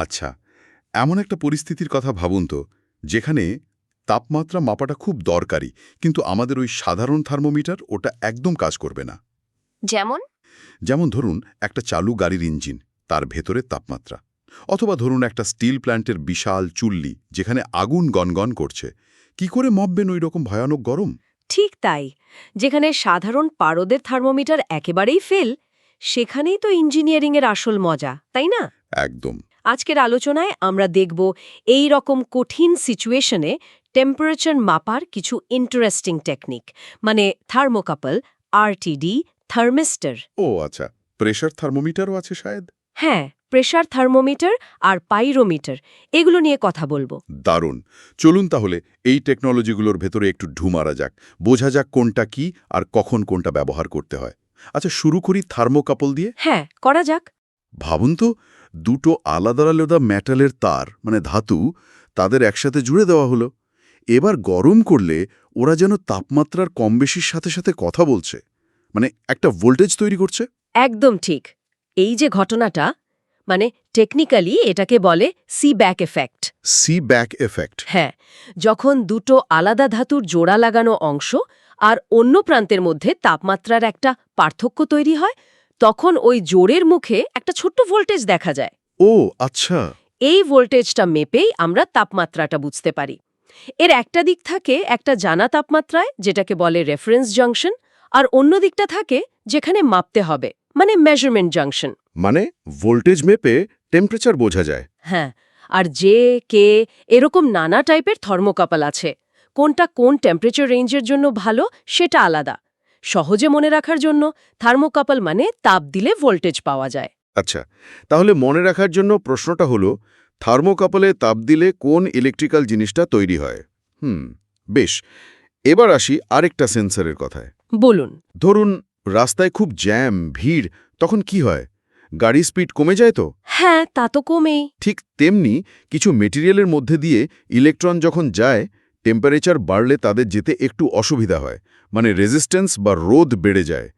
আচ্ছা এমন একটা পরিস্থিতির কথা ভাবুন তো যেখানে তাপমাত্রা মাপাটা খুব দরকারি কিন্তু আমাদের ওই সাধারণ থার্মোমিটার ওটা একদম কাজ করবে না। যেমন? যেমন ধরুন একটা চালু গাড়ির ইঞ্জিন তার ভেতরের তাপমাত্রা। অথবা ধরুন একটা স্টিল প্ল্যান্টের বিশাল চুল্লি যেখানে আগুন গনগন করছে। কি করে মপবেন ওই রকম ভয়ানক গরম? ঠিক তাই যেখানে সাধারণ পারদের থার্মোমিটার একেবারেই ফেল সেখানেই তো ইঞ্জিনিয়ারিংয়ের আসল মজা তাই না? একদম। আজকের আলোচনায় আমরা দেখব এই রকম কঠিন সিচুয়েশনে টেম্পারেচার মাপার কিছু ইন্টারেস্টিং টেকনিক মানে থার্মোকাপল আরটিডি থার্মিস্টার ও আচ্ছা। প্রেশার থার্মোমিটারও আছে শায়দ? হ্যাঁ প্রেশার থার্মোমিটার আর পাইরোমিটার এগুলো নিয়ে কথা বলব। দারুণ। চলুন তাহলে এই টেকনোলজিগুলোর ভেতরে একটু ঢু মারা যাক। বোঝা যাক কোনটা কি আর কখন কোনটা ব্যবহার করতে হয়। আচ্ছা শুরু করি থার্মোকাপল দিয়ে? হ্যাঁ করা যাক। ভাবুন তো দুটো আলাদা আলাদা মেটালের তার মানে ধাতু তাদের একসাথে জুড়ে দেওয়া হলো। এবার গরম করলে ওরা যেন তাপমাত্রার কম বেশির সাথে সাথে কথা বলছে। মানে একটা ভোল্টেজ তৈরি করছে। একদম ঠিক। এই যে ঘটনাটা মানে টেকনিক্যালি এটাকে বলে Seebeck effect Seebeck effect হ্যাঁ যখন দুটো আলাদা ধাতুর জোড়া লাগানো অংশ আর অন্য প্রান্তের মধ্যে তাপমাত্রার একটা পার্থক্য তৈরি হয় তখন ওই জোরের মুখে একটা ছোট্ট ভোল্টেজ দেখা যায়। ও আচ্ছা। এই ভোল্টেজটা মেপেই আমরা তাপমাত্রাটা বুঝতে পারি। এর একটা দিক থাকে একটা জানা তাপমাত্রায় যেটাকে বলে রেফারেন্স জাংশন আর অন্য দিকটা থাকে যেখানে মাপতে হবে মানে মেজারমেন্ট জাংশন মানে ভোল্টেজ মেপে টেম্পারেচার বোঝা যায়। হ্যাঁ আর যে কে এরকম নানা টাইপের থর্মোকাপল আছে। কোনটা কোন টেম্পারেচার রেঞ্জের জন্য ভালো সেটা আলাদা। সহজে মনে রাখার জন্য থার্মোকাপল মানে তাপ দিলে ভোল্টেজ পাওয়া যায়। আচ্ছা তাহলে মনে রাখার জন্য প্রশ্নটা হলো থার্মোকাপলে তাপ দিলে কোন ইলেকট্রিক্যাল জিনিসটা তৈরি হয়? হুম বেশ এবার আসি আরেকটা সেন্সরের কথায়। বলুন। ধরুন রাস্তায় খুব জ্যাম ভিড় তখন কি হয়? গাড়ির স্পিড কমে যায় তো? হ্যাঁ তা তো কমেই। ঠিক তেমনি কিছু মেটেরিয়ালের মধ্যে দিয়ে ইলেকট্রন যখন যায় টেম্পারেচার বাড়লে তাদের যেতে একটু অসুবিধা হয় মানে রেজিস্ট্যান্স বা রোধ বেড়ে যায়।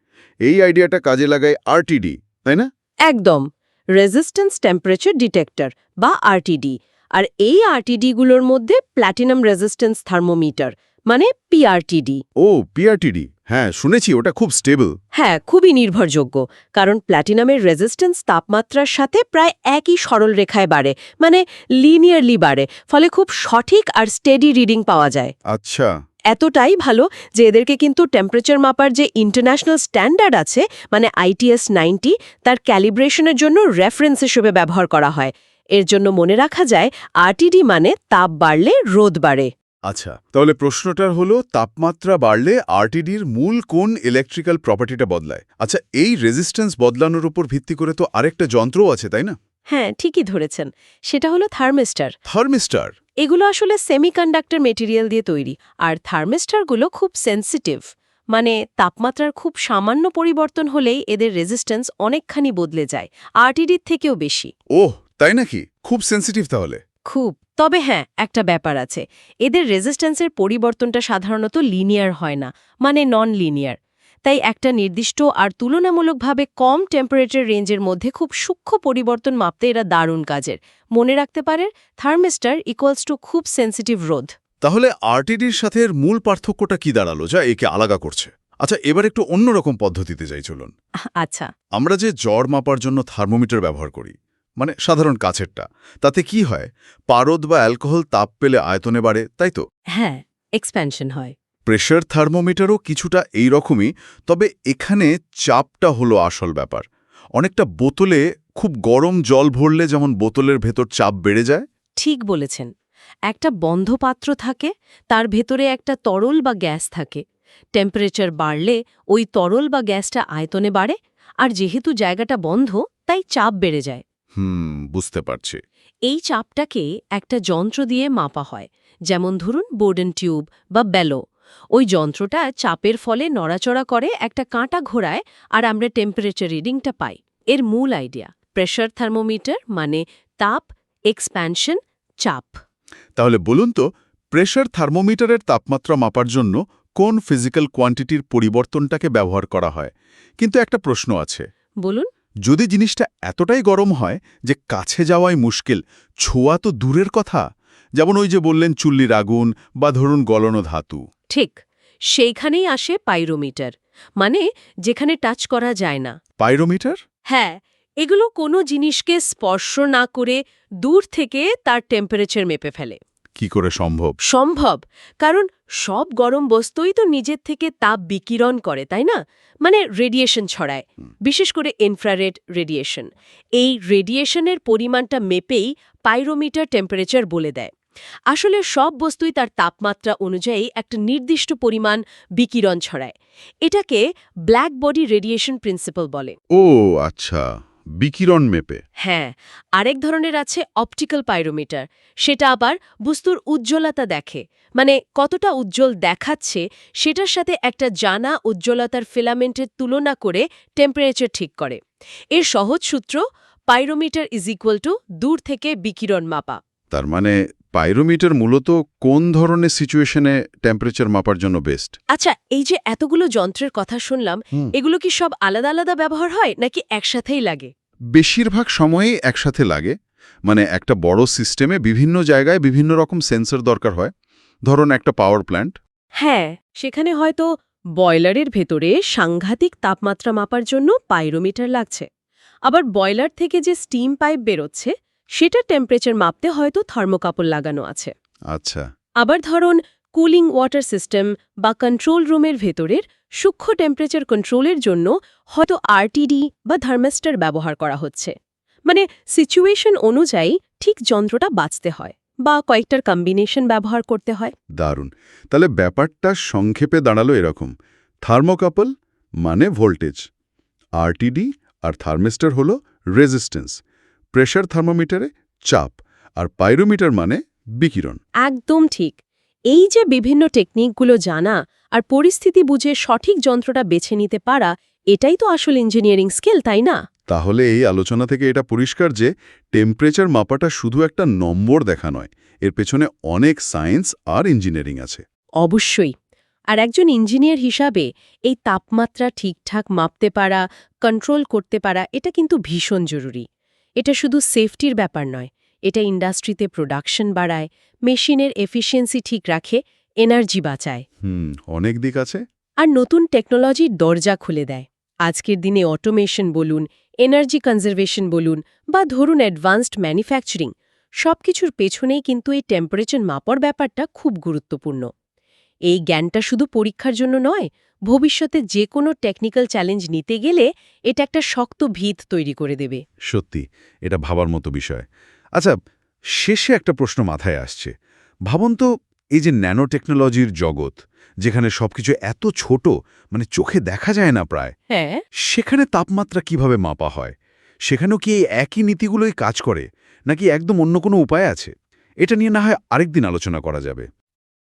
এই আইডিয়াটা কাজে লাগায় আরটিডি তাই না? একদম রেজিস্ট্যান্স টেম্পারেচার ডিটেক্টর বা আরটিডি আর এই আরটিডিগুলোর মধ্যে প্ল্যাটিনাম রেজিস্ট্যান্স থার্মোমিটার মানে পিআরটিডি ও পিআরটিডি হ্যাঁ শুনেছি ওটা খুব স্টেবল হ্যাঁ খুবই নির্ভরযোগ্য কারণ প্ল্যাটিনামের রেজিস্ট্যান্স তাপমাত্রার সাথে প্রায় একই সরল রেখায় বাড়ে মানে লিনিয়ারলি বাড়ে ফলে খুব সঠিক আর স্টেডি রিডিং পাওয়া যায়। আচ্ছা। এতটাই ভালো যে এদেরকে কিন্তু টেম্পারেচার মাপার যে ইন্টারন্যাশনাল স্ট্যান্ডার্ড আছে মানে আইটিএস নাইনটি তার ক্যালিব্রেশনের জন্য রেফারেন্স হিসেবে ব্যবহার করা হয়। এর জন্য মনে রাখা যায় আরটিডি মানে তাপ বাড়লে রোদ বাড়ে। আচ্ছা তাহলে প্রশ্নটার হলো তাপমাত্রা বাড়লে আরটিডির মূল কোন ইলেকট্রিক্যাল প্রপার্টিটা বদলায়? আচ্ছা এই রেজিস্ট্যান্স বদলানোর উপর ভিত্তি করে তো আরেকটা যন্ত্রও আছে তাই না? হ্যাঁ ঠিকই ধরেছেন। সেটা হলো থার্মিস্টার। থার্মিস্টার? এগুলো আসলে সেমিকন্ডাক্টর মেটেরিয়াল দিয়ে তৈরি আর থার্মিস্টারগুলো খুব সেন্সিটিভ মানে তাপমাত্রার খুব সামান্য পরিবর্তন হলেই এদের রেজিস্ট্যান্স অনেকখানি বদলে যায় আরটিডির থেকেও বেশি। ওহ তাই নাকি? খুব সেন্সিটিভ তাহলে। খুব। তবে হ্যাঁ একটা ব্যাপার আছে। এদের রেজিস্ট্যান্সের পরিবর্তনটা সাধারণত লিনিয়ার হয় না মানে নন লিনিয়ার তাই একটা নির্দিষ্ট আর তুলনামূলকভাবে কম টেম্পারেচার রেঞ্জের মধ্যে খুব সূক্ষ্ম পরিবর্তন মাপতে এরা দারুণ কাজের। মনে রাখতে পারে থার্মিস্টার ইকুয়ালস টু খুব সেন্সিটিভ রোধ। তাহলে আরটিডির সাথে এর মূল পার্থক্যটা কি দাঁড়াল যা একে আলাদা করছে? আচ্ছা এবার একটু অন্যরকম পদ্ধতিতে যাই চলুন। আচ্ছা। আমরা যে জ্বর মাপার জন্য থার্মোমিটার ব্যবহার করি মানে সাধারণ কাছেরটা। তাতে কি হয়? পারদ বা অ্যালকোহল তাপ পেলে আয়তনে বাড়ে তাই তো? হ্যাঁ এক্সপ্যানশন হয়। প্রেশার থার্মোমিটারও কিছুটা এই রকমই তবে এখানে চাপটা হলো আসল ব্যাপার। অনেকটা বোতলে খুব গরম জল ভরলে যেমন বোতলের ভেতর চাপ বেড়ে যায়। ঠিক বলেছেন। একটা বন্ধ পাত্র থাকে তার ভেতরে একটা তরল বা গ্যাস থাকে। টেম্পারেচার বাড়লে ওই তরল বা গ্যাসটা আয়তনে বাড়ে আর যেহেতু জায়গাটা বন্ধ তাই চাপ বেড়ে যায়। হুম বুঝতে পারছি। এই চাপটাকে একটা যন্ত্র দিয়ে মাপা হয় যেমন ধরুন বোর্ডেন টিউব বা বেলো ওই যন্ত্রটা চাপের ফলে নড়াচড়া করে একটা কাঁটা ঘোরায় আর আমরা টেম্পারেচার রিডিংটা পাই। এর মূল আইডিয়া প্রেশার থার্মোমিটার মানে তাপ এক্সপ্যানশন চাপ। তাহলে বলুন তো প্রেশার থার্মোমিটারের তাপমাত্রা মাপার জন্য কোন ফিজিক্যাল কোয়ান্টিটির পরিবর্তনটাকে ব্যবহার করা হয়? কিন্তু একটা প্রশ্ন আছে। বলুন। যদি জিনিসটা এতটাই গরম হয় যে কাছে যাওয়াই মুশকিল ছোঁয়া তো দূরের কথা। যেমন ওই যে বললেন চুল্লির আগুন বা ধরুন গলনো ধাতু। ঠিক সেইখানেই আসে পাইরোমিটার মানে যেখানে টাচ করা যায় না। পাইরোমিটার? হ্যাঁ এগুলো কোনো জিনিসকে স্পর্শ না করে দূর থেকে তার টেম্পারেচার মেপে ফেলে। কি করে সম্ভব? সম্ভব। কারণ সব গরম বস্তুই তো নিজের থেকে তাপ বিকিরণ করে তাই না? মানে রেডিয়েশন ছড়ায়। বিশেষ করে ইনফ্রারেড রেডিয়েশন এই রেডিয়েশনের পরিমাণটা মেপেই পাইরোমিটার টেম্পারেচার বলে দেয়। আসলে সব বস্তুই তার তাপমাত্রা অনুযায়ী একটা নির্দিষ্ট পরিমাণ বিকিরণ ছড়ায়। এটাকে ব্ল্যাক বডি রেডিয়েশন প্রিন্সিপাল বলে। ও আচ্ছা। বিকিরণ মেপে। হ্যাঁ আরেক ধরনের আছে অপটিক্যাল পাইরোমিটার সেটা আবার বস্তুর উজ্জ্বলতা দেখে। মানে কতটা উজ্জ্বল দেখাচ্ছে সেটার সাথে একটা জানা উজ্জ্বলতার ফিলামেন্টের তুলনা করে টেম্পারেচার ঠিক করে। এর সহজ সূত্র পাইরোমিটার ইজ ইকুয়াল টু দূর থেকে বিকিরণ মাপা। তার মানে পাইরোমিটার মূলত কোন ধরনের সিচুয়েশনে টেম্পারেচার মাপার জন্য বেস্ট আচ্ছা এই যে এতগুলো যন্ত্রের কথা শুনলাম এগুলো কি সব আলাদা আলাদা ব্যবহার হয় নাকি একসাথেই লাগে? বেশিরভাগ সময়েই একসাথে লাগে। মানে একটা বড় সিস্টেমে বিভিন্ন জায়গায় বিভিন্ন রকম সেন্সর দরকার হয়। ধরুন একটা পাওয়ার প্ল্যান্ট হ্যাঁ সেখানে হয়তো বয়লারের ভেতরে সাংঘাতিক তাপমাত্রা মাপার জন্য পাইরোমিটার লাগছে। আবার বয়লার থেকে যে স্টিম পাইপ বেরোচ্ছে সেটা টেম্পারেচার মাপতে হয়তো থার্মোকাপল লাগানো আছে। আচ্ছা। আবার ধরুন কুলিং ওয়াটার সিস্টেম বা কন্ট্রোল রুমের ভেতরের সূক্ষ্ম টেম্পারেচার কন্ট্রোলের জন্য হয়তো আরটিডি বা থার্মাস্টার ব্যবহার করা হচ্ছে। মানে সিচুয়েশন অনুযায়ী ঠিক যন্ত্রটা বাঁচতে হয় বা কয়েকটার কম্বিনেশন ব্যবহার করতে হয়। দারুণ। তাহলে ব্যাপারটা সংক্ষেপে দাঁড়াল এরকম। থার্মোকাপল মানে ভোল্টেজ আরটিডি আর থার্মিস্টার হলো রেজিস্ট্যান্স প্রেশার থার্মোমিটারে চাপ আর পাইরোমিটার মানে বিকিরণ। একদম ঠিক। এই যে বিভিন্ন টেকনিকগুলো জানা আর পরিস্থিতি বুঝে সঠিক যন্ত্রটা বেছে নিতে পারা এটাই তো আসল ইঞ্জিনিয়ারিং স্কিল তাই না? তাহলে এই আলোচনা থেকে এটা পরিষ্কার যে টেম্পারেচার মাপাটা শুধু একটা নম্বর দেখা নয় এর পেছনে অনেক সায়েন্স আর ইঞ্জিনিয়ারিং আছে। অবশ্যই। আর একজন ইঞ্জিনিয়ার হিসাবে এই তাপমাত্রা ঠিকঠাক মাপতে পারা কন্ট্রোল করতে পারা এটা কিন্তু ভীষণ জরুরি। এটা শুধু সেফটির ব্যাপার নয় এটা ইন্ডাস্ট্রিতে প্রোডাকশন বাড়ায় মেশিনের এফিসিয়েন্সি ঠিক রাখে এনার্জি বাঁচায়। হুম অনেক দিক আছে। আর নতুন টেকনোলজির দরজা খুলে দেয়। আজকের দিনে অটোমেশন বলুন এনার্জি কনজারভেশন বলুন বা ধরুন অ্যাডভান্সড ম্যানুফ্যাকচারিং সবকিছুর পেছনেই কিন্তু এই টেম্পারেচার মাপার ব্যাপারটা খুব গুরুত্বপূর্ণ। এই জ্ঞানটা শুধু পরীক্ষার জন্য নয় ভবিষ্যতে যে কোনো টেকনিক্যাল চ্যালেঞ্জ নিতে গেলে এটা একটা শক্ত ভিত তৈরি করে দেবে। সত্যি এটা ভাবার মতো বিষয়। আচ্ছা শেষে একটা প্রশ্ন মাথায় আসছে। ভাবুন তো এই যে ন্যানো টেকনোলজির জগৎ যেখানে সবকিছু এত ছোট মানে চোখে দেখা যায় না প্রায় হ্যাঁ। সেখানে তাপমাত্রা কীভাবে মাপা হয়? সেখানেও কি এই একই নীতিগুলোই কাজ করে নাকি একদম অন্য কোনো উপায় আছে? এটা নিয়ে না হয় আরেকদিন আলোচনা করা যাবে।